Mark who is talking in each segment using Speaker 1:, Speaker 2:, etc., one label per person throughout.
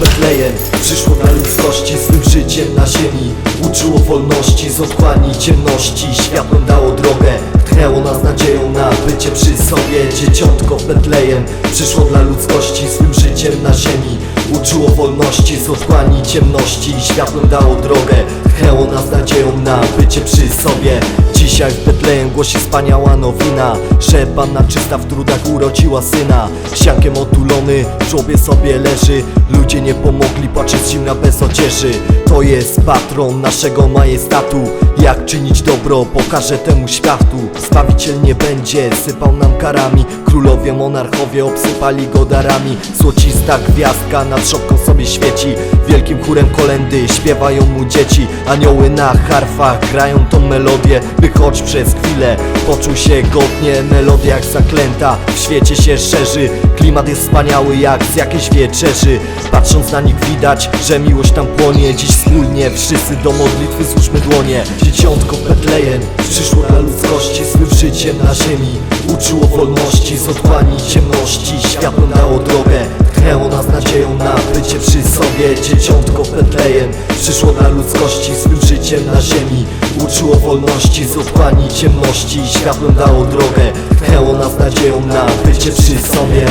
Speaker 1: Betlejem Przyszło dla ludzkości swym życiem na ziemi. Uczyło wolności z otchłani ciemności. Światłem dało drogę. Tchnęło nas nadzieją na bycie przy sobie. Dzieciątko Betlejem. Przyszło dla ludzkości swym życiem na ziemi. Uczyło wolności z otchłani ciemności. Światłem dało drogę Tchnęło nas nadzieją na bycie przy sobie. Dzisiaj w Betlejem głosi wspaniała nowina Że Panna czysta w trudach urodziła syna. Siankiem otulony, w żłobie sobie leży. Ludzie nie pomogli, płacze z zimna bez odzieży. To jest patron naszego majestatu. Jak czynić dobro, pokaże temu światu. Zbawiciel nie będzie, sypał nam karami. Królowie, monarchowie obsypali go darami. Złocista gwiazdka nad szopką sobie świeci. Wielkim chórem kolendy śpiewają mu dzieci Anioły na harfach grają tą melodię By choć przez chwilę poczuł się godnie. Melodia jak zaklęta w świecie się szerzy. Klimat jest wspaniały jak z jakiejś wieczerzy. Patrząc na nich widać, że miłość tam płonie. Dziś wspólnie wszyscy do modlitwy złóżmy dłonie. Dzieciątko Betlejem przyszło dla ludzkości swym życiem na ziemi Uczyło wolności z otchłani ciemności. Światłem dało drogę Tchnęło nas nadzieją na bycie przy sobie. Dzieciątko Betlejem Przyszło dla ludzkości swym życiem na ziemi. Uczyło wolności z otchłani ciemności. Światłem dało drogę Tchnęło nas nadzieją na bycie przy sobie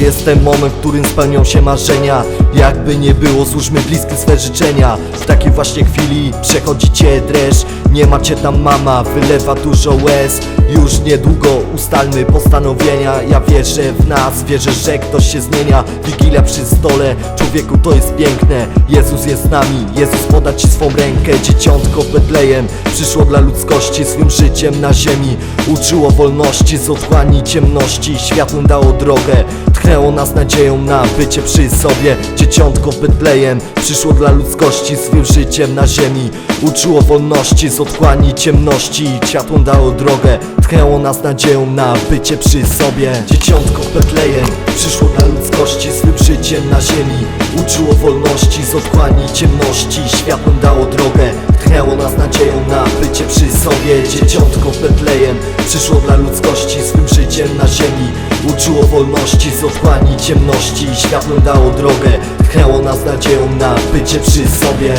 Speaker 1: jest ten moment, w którym spełnią się marzenia Jakby nie było, złóżmy bliskie swe życzenia. W takiej właśnie chwili przechodzicie dreszcz Nie macie tam mama, wylewa dużo łez. Już niedługo ustalmy postanowienia. Ja wierzę w nas, wierzę, że ktoś się zmienia. Wigilia przy stole, człowieku to jest piękne. Jezus jest z nami, Jezus poda ci swą rękę. Dzieciątko Betlejem przyszło dla ludzkości Swym życiem na ziemi. Uczyło wolności z otchłani ciemności. Światłem dało drogę Tchnęło nas nadzieją na bycie przy sobie Dzieciątko Betlejem Przyszło dla ludzkości swym życiem na ziemi. Uczyło wolności z otchłani ciemności. Światłem dało drogę Tchnęło nas nadzieją na bycie przy sobie. Dzieciątko Betlejem Przyszło dla ludzkości swym życiem na ziemi. Uczyło wolności z otchłani ciemności. Światłem dało drogę Tchnęło nas nadzieją na bycie przy sobie. Dzieciątko Betlejem Przyszło dla ludzkości swym życiem na ziemi Uczyło wolności z otchłani ciemności. Światłem dało drogę Tchnęło nas nadzieją na bycie przy sobie